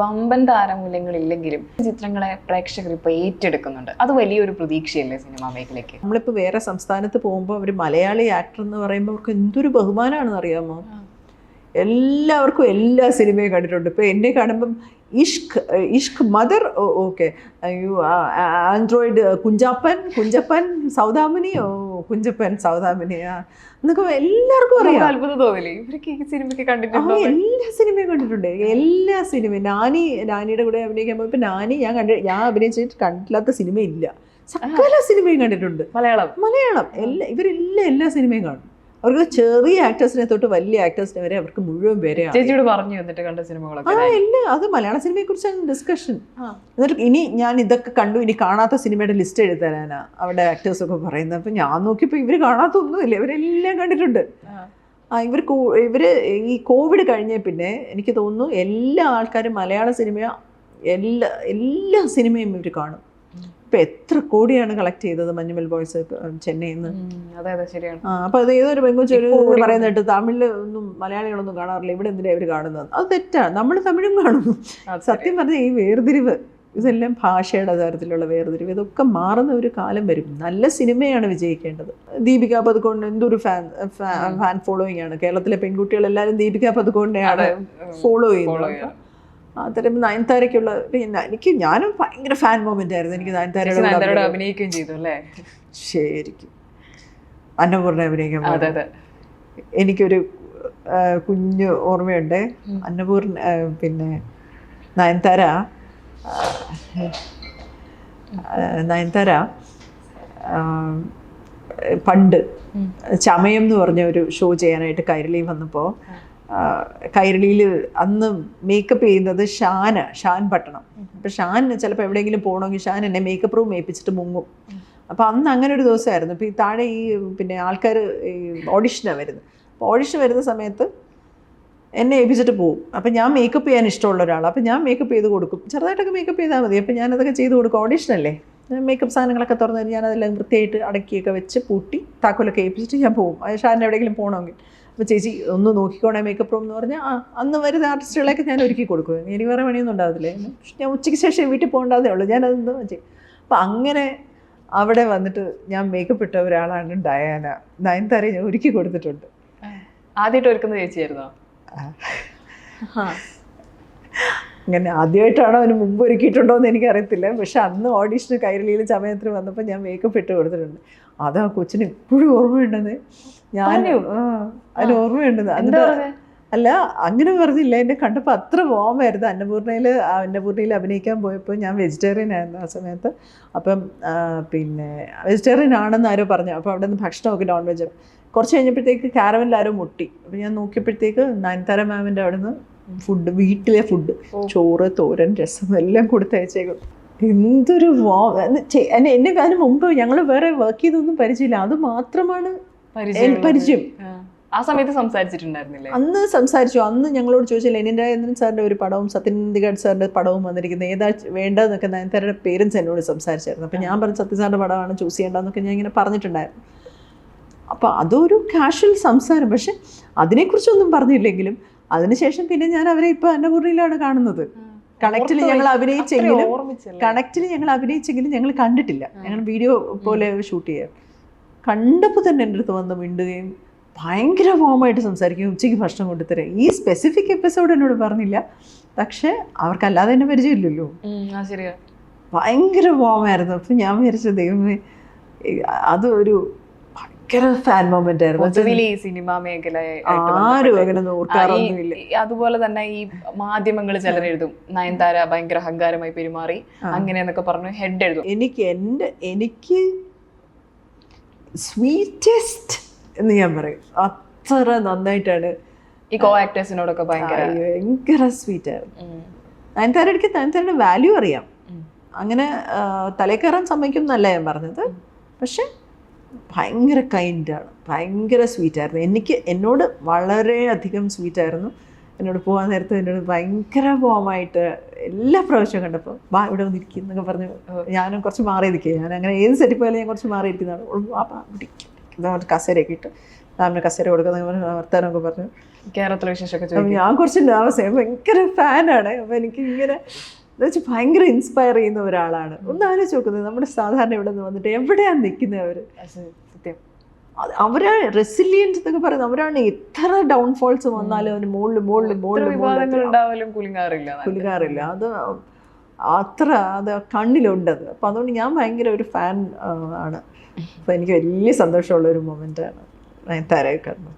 വമ്പൻ താരമൂല്യങ്ങളില്ലെങ്കിലും ചിത്രങ്ങളെ പ്രേക്ഷകർ ഇപ്പൊ ഏറ്റെടുക്കുന്നുണ്ട്. അത് വലിയൊരു പ്രതീക്ഷയല്ലേ സിനിമാ മേഖലയ്ക്ക്? നമ്മളിപ്പോൾ വേറെ സംസ്ഥാനത്ത് പോകുമ്പോൾ ഒരു മലയാളി ആക്ടർ എന്ന് പറയുമ്പോൾ അവർക്ക് എന്തൊരു ബഹുമാനമാണെന്ന് അറിയാമോ? എല്ലാവർക്കും എല്ലാ സിനിമയും കണ്ടിട്ടുണ്ട്. ഇപ്പോൾ എന്നെ കാണുമ്പം Ishq Ishq mother okay. Android Kunjappan Kunjappan Saudamini ഓ. കുഞ്ചപ്പൻ സൗദാമിനിയ എന്നൊക്കെ എല്ലാവർക്കും അറിയാം. അത്ഭുതം തോന്നില്ലേ ഇവർക്ക് ഈ സിനിമയ്ക്ക് കണ്ടിട്ടുണ്ട് കണ്ടിട്ടുണ്ടോ എല്ലാ സിനിമയും കണ്ടിട്ടുണ്ട്. എല്ലാ സിനിമയും. നാനി നാനിയുടെ കൂടെ അഭിനയിക്കാൻ പോയപ്പോൾ നാനി ഞാൻ കണ്ടി ഞാൻ അഭിനയിച്ചിട്ട് കണ്ടില്ലാത്ത സിനിമയില്ല. സകല സിനിമയും കണ്ടിട്ടുണ്ട്. മലയാളം. മലയാളം. എല്ലാ ഇവരെല്ലാം എല്ലാ സിനിമയും കാണും. അവർക്ക് ചെറിയ ആക്ടേഴ്സിനെ തൊട്ട് വലിയ ആക്ടേഴ്സിനെ വരെ അവർക്ക് മുഴുവൻ പേരെ. ചേച്ചിയോട് പറഞ്ഞു എന്നിട്ട് കണ്ട ആ സിനിമകളൊക്കെ എല്ലാ അത് മലയാള സിനിമയെ കുറിച്ചാണ് ഡിസ്കഷൻ എന്നിട്ട് ഇനി ഞാൻ ഇതൊക്കെ കണ്ടു. ഇനി കാണാത്ത സിനിമയുടെ ലിസ്റ്റ് എഴുതി തരാനാ അവിടെ ആക്ടേഴ്സ് ഒക്കെ പറയുന്നത്. അപ്പം ഞാൻ നോക്കിയപ്പോൾ ഇവർ കാണാത്ത ഒന്നുമില്ല ഇവരെല്ലാം കണ്ടിട്ടുണ്ട്. ആ. ആ ഇവർ ഇവർ ഈ കോവിഡ് കഴിഞ്ഞ പിന്നെ എനിക്ക് തോന്നുന്നു എല്ലാ ആൾക്കാരും മലയാള സിനിമ എല്ലാ എല്ലാ സിനിമയും ഇവർ കാണും. ഇപ്പം എത്ര കോടിയാണ് കളക്ട് ചെയ്തത് മഞ്ഞുമൽ ബോയ്സ് ചെന്നൈയിൽ നിന്ന് ഉം, അതെ ഏതൊരു പെങ്കൊച്ചു ഒരു കേട്ട് തമിഴിൽ ഒന്നും മലയാളികളൊന്നും കാണാറില്ല. ഇവിടെ എന്തിനാ ഇവർ കാണുന്നത്? അത് തെറ്റാണ് നമ്മൾ തമിഴും കാണുന്നു. സത്യം പറഞ്ഞാൽ ഈ വേർതിരിവ് ഇതെല്ലാം ഭാഷയുടെ തരത്തിലുള്ള വേർതിരിവ് ഇതൊക്കെ മാറുന്ന ഒരു കാലം വരും. നല്ല സിനിമയാണ് വിജയിക്കേണ്ടത്. ദീപിക പതുകൊണ്ട് എന്തൊരു ഫാൻ ഫാൻ ഫോളോയിങ് ആണ്. കേരളത്തിലെ പെൺകുട്ടികൾ എല്ലാവരും ദീപിക പതുകൊണ്ടാണ് ഫോളോ ചെയ്യുന്നത്. അത്തരം നയൻതാരയ്ക്കുള്ള പിന്നെ എനിക്ക് ഞാനും ഭയങ്കര ഫാൻ മൊമെന്റ് ആയിരുന്നു. എനിക്ക് നയൻതാരയുടെ അഭിനയിക്കുകയും ചെയ്തു അല്ലേ? ശരിക്കും. അന്നപൂർണ അഭിനയിക്കാൻ എനിക്കൊരു കുഞ്ഞു ഓർമ്മയുണ്ട്. അന്നപൂർണ പിന്നെ നയൻതാര നയൻതാര പണ്ട് ചമയം എന്ന് പറഞ്ഞ ഒരു ഷോ ചെയ്യാനായിട്ട് കൈരളി വന്നപ്പോൾ കൈരളിയിൽ അന്ന് മേക്കപ്പ് ചെയ്യുന്നത് ഷാന ഷാൻ പട്ടണം. അപ്പം ഷാൻ ചിലപ്പോൾ എവിടെയെങ്കിലും പോകണമെങ്കിൽ ഷാൻ എന്നെ മേക്കപ്പ് റൂം ഏൽപ്പിച്ചിട്ട് മുങ്ങും. അപ്പോൾ അന്ന് അങ്ങനെ ഒരു ദിവസമായിരുന്നു. ഇപ്പോൾ ഈ താഴെ ഈ പിന്നെ ആൾക്കാർ ഈ ഓഡിഷനാണ് വരുന്നത്. അപ്പോൾ ഓഡിഷൻ വരുന്ന സമയത്ത് എന്നെ ഏൽപ്പിച്ചിട്ട് പോകും അപ്പം ഞാൻ മേക്കപ്പ് ചെയ്യാൻ ഇഷ്ടമുള്ള ഒരാൾ അപ്പം ഞാൻ മേക്കപ്പ് ചെയ്ത് കൊടുക്കും. ചെറുതായിട്ടൊക്കെ മേക്കപ്പ് ചെയ്താൽ മതി. അപ്പം ഞാനതൊക്കെ ചെയ്ത് കൊടുക്കും. ഓഡിഷനല്ലേ മേക്കപ്പ് സാധനങ്ങളൊക്കെ തുറന്നു ഞാൻ ഞാനതെല്ലാം വൃത്തിയായിട്ട് അടക്കിയൊക്കെ വെച്ച് പൂട്ടി താക്കോലൊക്കെ ഏൽപ്പിച്ചിട്ട് ഞാൻ പോകും അത് ഷാനിന് എവിടെയെങ്കിലും പോകണമെങ്കിൽ. അപ്പോൾ ചേച്ചി ഒന്ന് നോക്കിക്കോണേ മേക്കപ്പ് റൂം എന്ന് പറഞ്ഞാൽ ആ അന്ന് വരുന്ന ആർട്ടിസ്റ്റുകളെയൊക്കെ ഞാൻ ഒരുക്കി കൊടുക്കും. ഇനി വേറെ പണിയൊന്നും ഉണ്ടാവില്ലേ ഞാൻ ഉച്ചയ്ക്ക് ശേഷം വീട്ടിൽ പോകേണ്ടതേ ഉള്ളൂ. ഞാനതെന്തോ ചെയ്യും അപ്പം അങ്ങനെ അവിടെ വന്നിട്ട് ഞാൻ മേക്കപ്പ് ഇട്ട ഒരാളാണ് ഡയാന. നയൻതാര ഞാൻ ഒരുക്കി കൊടുത്തിട്ടുണ്ട്. ആദ്യമായിട്ട് ഒരുക്കുന്ന ചേച്ചിയായിരുന്നോ? അങ്ങനെ ആദ്യമായിട്ടാണോ അവന് മുമ്പ് ഒരുക്കിയിട്ടുണ്ടോ എന്ന് എനിക്കറിയത്തില്ല. പക്ഷെ അന്ന് ഓഡീഷന് കൈരളിയിൽ സമയത്തിന് വന്നപ്പോൾ ഞാൻ മേക്കപ്പ് ഇട്ട് കൊടുത്തിട്ടുണ്ട്. അത് ആ കൊച്ചിന് ഇപ്പോഴും ഓർമ്മയുണ്ടെന്ന്. ഞാൻ അതിന് ഓർമ്മയുണ്ടെന്ന് എന്നിട്ട് അല്ല അങ്ങനെ പറഞ്ഞില്ല. എന്നെ കണ്ടപ്പോൾ അത്ര പോകാമായിരുന്നു അന്നപൂർണയിൽ അന്നപൂർണയിൽ അഭിനയിക്കാൻ പോയപ്പോൾ ഞാൻ വെജിറ്റേറിയൻ ആയിരുന്നു ആ സമയത്ത്. അപ്പം പിന്നെ വെജിറ്റേറിയൻ ആണെന്ന് ആരോ പറഞ്ഞു. അപ്പോൾ അവിടെ നിന്ന് ഭക്ഷണമൊക്കെ നോൺ വെജ് കുറച്ച് കഴിഞ്ഞപ്പോഴത്തേക്ക് കാരവനിൽ ആരോ മുട്ടി. അപ്പം ഞാൻ നോക്കിയപ്പോഴത്തേക്ക് നയൻതാര മാമിന്റെ അവിടെ നിന്ന് ഫുഡ് വീട്ടിലെ ഫുഡ് ചോറ് തോരൻ രസം എല്ലാം കൊടുത്തയച്ചേക്കും. എന്തൊരു വാ എന്ന് അതിന് മുമ്പ് ഞങ്ങൾ വേറെ വർക്ക് ചെയ്തൊന്നും പരിചയമില്ല. അത് മാത്രമാണ്. പരിചയം. ആ. സമയത്ത് സംസാരിച്ചിട്ടുണ്ടായിരുന്നില്ലേ? അന്ന് സംസാരിച്ചു. അന്ന് ഞങ്ങളോട് ചോദിച്ചു ലെനിൻ രാജേന്ദ്രൻ സാറിന്റെ ഒരു പടവും സത്യനന്ദിഗഡ് സാറിന്റെ പടവും വന്നിരിക്കുന്നത് ഏതാ? വേണ്ടതെന്നൊക്കെ നയൻതാരയുടെ പേരൻസ് എന്നോട് സംസാരിച്ചായിരുന്നു. അപ്പം ഞാൻ പറഞ്ഞു സത്യ സാറിന്റെ പടമാണ് ചൂസ് ചെയ്യേണ്ടതെന്നൊക്കെ ഞാൻ ഇങ്ങനെ പറഞ്ഞിട്ടുണ്ടായിരുന്നു. അപ്പോൾ അതൊരു കാഷ്വൽ സംസാരം. പക്ഷെ അതിനെക്കുറിച്ചൊന്നും പറഞ്ഞില്ലെങ്കിലും അതിനുശേഷം പിന്നെ ഞാൻ അവരെ ഇപ്പോൾ അന്നപൂർണയിലാണ് കാണുന്നത്. കണക്റ്റിൽ ഞങ്ങൾ അഭിനയിച്ചെങ്കിലും കണക്റ്റിൽ ഞങ്ങൾ അഭിനയിച്ചെങ്കിലും ഞങ്ങൾ കണ്ടിട്ടില്ല. ഞങ്ങൾ വീഡിയോ പോലെ ഷൂട്ട് ചെയ്യാം കണ്ടപ്പോൾ തന്നെ എന്റെ അടുത്ത് വന്ന് മിണ്ടുകയും ഭയങ്കര ഫോമായിട്ട് സംസാരിക്കും ഉച്ചയ്ക്ക് ഭക്ഷണം കൊണ്ടുതരാം ഈ സ്പെസിഫിക് എപ്പിസോഡ് എന്നോട് പറഞ്ഞില്ല. പക്ഷേ അവർക്കല്ലാതെ എന്നെ പരിചയമില്ലല്ലോ. ഭയങ്കര ഫോമായിരുന്നു അപ്പം ഞാൻ വിചാരിച്ച ദൈവമേ അതൊരു അത് ഒരു ഭയങ്കര ഫാൻ മൊമെന്റ് ആയിരുന്നു. ഈ സിനിമാ മേഖല ആരും അങ്ങനെ നോക്കാറൊന്നുമില്ല അതുപോലെ തന്നെ ഈ മാധ്യമങ്ങൾ ചിലർ എഴുതും. നയൻതാര ഭയങ്കര അഹങ്കാരമായി പെരുമാറി. അങ്ങനെ അങ്ങനെയെന്നൊക്കെ പറഞ്ഞു ഹെഡ് എഴുതും. എനിക്ക് എന്റെ എനിക്ക് സ്വീറ്റസ്റ്റ് എന്ന് ഞാൻ പറയും. അത്ര നന്നായിട്ടാണ് ഈ കോ ആക്ടേഴ്സിനോടൊക്കെ ഭയങ്കര ഭയങ്കര സ്വീറ്റ് ആയിരുന്നു. നയൻതാരയ്ക്ക് നയൻതാരയുടെ വാല്യൂ അറിയാം. അങ്ങനെ തലേക്കേറാൻ തലേ കയറാൻ സമ്മതിക്കും എന്നല്ല ഞാൻ പറഞ്ഞത്. പക്ഷെ ഭയങ്കര കൈൻഡാണ് ഭയങ്കര സ്വീറ്റായിരുന്നു എനിക്ക് എന്നോട് വളരെ വളരെയധികം സ്വീറ്റായിരുന്നു എന്നോട് പോകാൻ നേരത്ത് എന്നോട് ഭയങ്കര ഫോമായിട്ട് എല്ലാ പ്രാവശ്യവും കണ്ടപ്പോൾ ബാ ഇവിടെ വന്നിരിക്കും എന്നൊക്കെ പറഞ്ഞ് ഞാനും കുറച്ച് മാറി ഞാൻ അങ്ങനെ ഏത് സെറ്റിൽ പോയാലും ഞാൻ കുറച്ച് മാറി ഇരിക്കുന്നതാണ്. ഇവിടെ ഇരിക്ക്, കസേരയൊക്കെ ഇട്ട് മാമിന് കസേര കൊടുക്കുന്ന വർത്താനമൊക്കെ പറഞ്ഞു. കേരളത്തിലെ വിശേഷമൊക്കെ ഞാൻ കുറച്ച് ആയി. ഭയങ്കര ഫാനാണ് അപ്പോൾ എനിക്ക് ഇങ്ങനെ എന്ന് വെച്ചാൽ ഭയങ്കര ഇൻസ്പയർ ചെയ്യുന്ന ഒരാളാണ്. ഒന്ന് ആലോചിച്ച് നോക്കുന്നത് നമ്മുടെ സാധാരണ ഇവിടെ നിന്ന് വന്നിട്ട് എവിടെയാണ് നിൽക്കുന്നത് അവർ സത്യം. അവരാ റെസിലിയൻസ് എന്നൊക്കെ പറയുന്നത് അവരാണ് എത്ര ഡൗൺഫോൾസ് വന്നാലും അവന് മുകളിൽ മുകളിൽ മുകളിൽ കുലുങ്ങാറില്ല കുലുങ്ങാറില്ല. അത് അത്ര അത് കണ്ണിലുണ്ടത് അപ്പം അതുകൊണ്ട് ഞാൻ ഭയങ്കര ഒരു ഫാൻ ആണ്. അപ്പം എനിക്ക് വലിയ സന്തോഷമുള്ള ഒരു മൊമെന്റാണ് നയൻതാരയെ കണ്ടത്